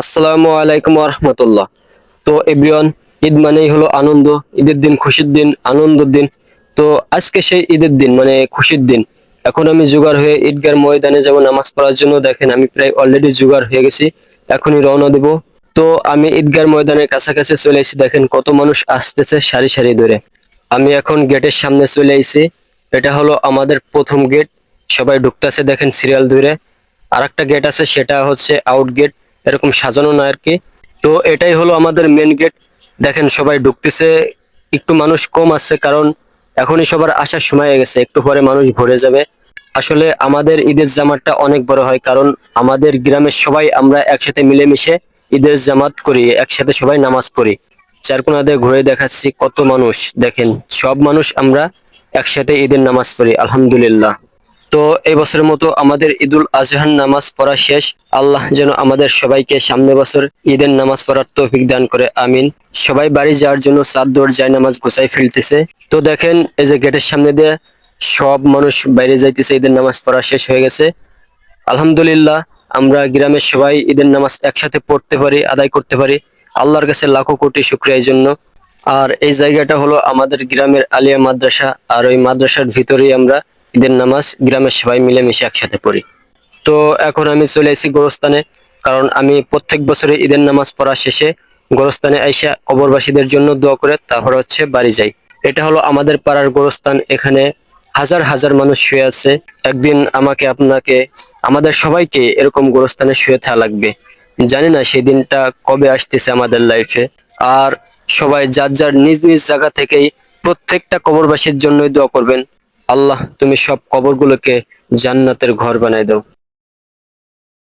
আসসালামু আলাইকুম রহমতুল্লাহ। তো এভরিওয়ান, ঈদ মানেই হলো আনন্দ, ঈদের দিন খুশির দিন, আনন্দের দিন। তো আজকে সেই ঈদের দিন মানে খুশির দিন। এখন আমি জোগাড় হয়ে ঈদগার ময়দানে যাব, নামাজ পড়ার জন্য। দেখেন, আমি প্রায় অলরেডি জোগাড় হয়ে গেছি, এখনই রওনা দেব। তো আমি ঈদগার ময়দানের কাছাকাছি চলে এসেছি। দেখেন, কত মানুষ আসতেছে সারি সারি ধরে। আমি এখন গেটের সামনে চলে আইছি। এটা হলো আমাদের প্রথম গেট সবাই ঢুকতেছে, দেখেন সিরিয়াল ধরে আর একটা গেট আছে, সেটা হচ্ছে আউট গেট এরকম সাজানো না আর কি তো এটাই হলো আমাদের মেন গেট দেখেন সবাই ঢুকতেছে, একটু মানুষ কম আছে, কারণ এখনই সবার আসার সময় হয়ে গেছে। একটু পরে মানুষ ভরে যাবে। আসলে আমাদের ঈদের জামাতটা অনেক বড় হয়, কারণ আমাদের গ্রামের সবাই আমরা একসাথে মিলেমিশে ঈদের জামাত করি, একসাথে সবাই নামাজ পড়ি। চারকোনাতে ঘুরে দেখাচ্ছি কত মানুষ। দেখেন, সব মানুষ আমরা একসাথে ঈদের নামাজ পড়ি, আলহামদুলিল্লাহ। তো এই বছরের মতো আমাদের ঈদুল আজহান নামাজ পড়া শেষ। আল্লাহ যেন আমাদের সবাইকে সামনে বছর ঈদের নামাজ পড়ার তৌফিক দান করে, আমিন। সবাই বাড়ি যাওয়ার জন্য চাদর যায়, নামাজ গোছাই ফেলতেছে। তো দেখেন, এই যে গেটের সামনে দিয়ে সব মানুষ বাইরে যাইতেছে, ঈদের নামাজ পড়া শেষ হয়ে গেছে। আলহামদুলিল্লাহ, আমরা গ্রামের সবাই ঈদের নামাজ একসাথে পড়তে পারি, আদায় করতে পারি। আল্লাহর কাছে লাখো কোটি শুক্রিয়া এই জন্য। আর এই জায়গাটা হলো আমাদের গ্রামের আলিয়া মাদ্রাসা, আর ওই মাদ্রাসার ভিতরেই আমরা ঈদের নামাজ গ্রামের সবাই মিলেমিশে একসাথে পড়ি। তো এখন আমি চলে এসেছি গোরস্থানে, কারণ আমি প্রত্যেক বছরে ঈদের নামাজ পড়া শেষে গোরস্থানে আইসা কবরবাসীদের জন্য দোয়া করে তারপর হচ্ছে বাড়ি যাই। এটা হলো আমাদের পাড়ার গোরস্থান, এখানে হাজার হাজার মানুষ শুয়ে আছে। একদিন আমাকে, আপনাকে, আমাদের সবাইকে এরকম গোরস্থানে শুয়ে থাকা লাগবে। জানি না সেই দিনটা কবে আসতেছে আমাদের লাইফে আর সবাই যার যার নিজ নিজ জায়গা থেকেই প্রত্যেকটা কবরবাসীর জন্যই দোয়া করবেন। আল্লাহ, তুমি সব কবরগুলোকে জান্নাতের ঘর বানাই দাও।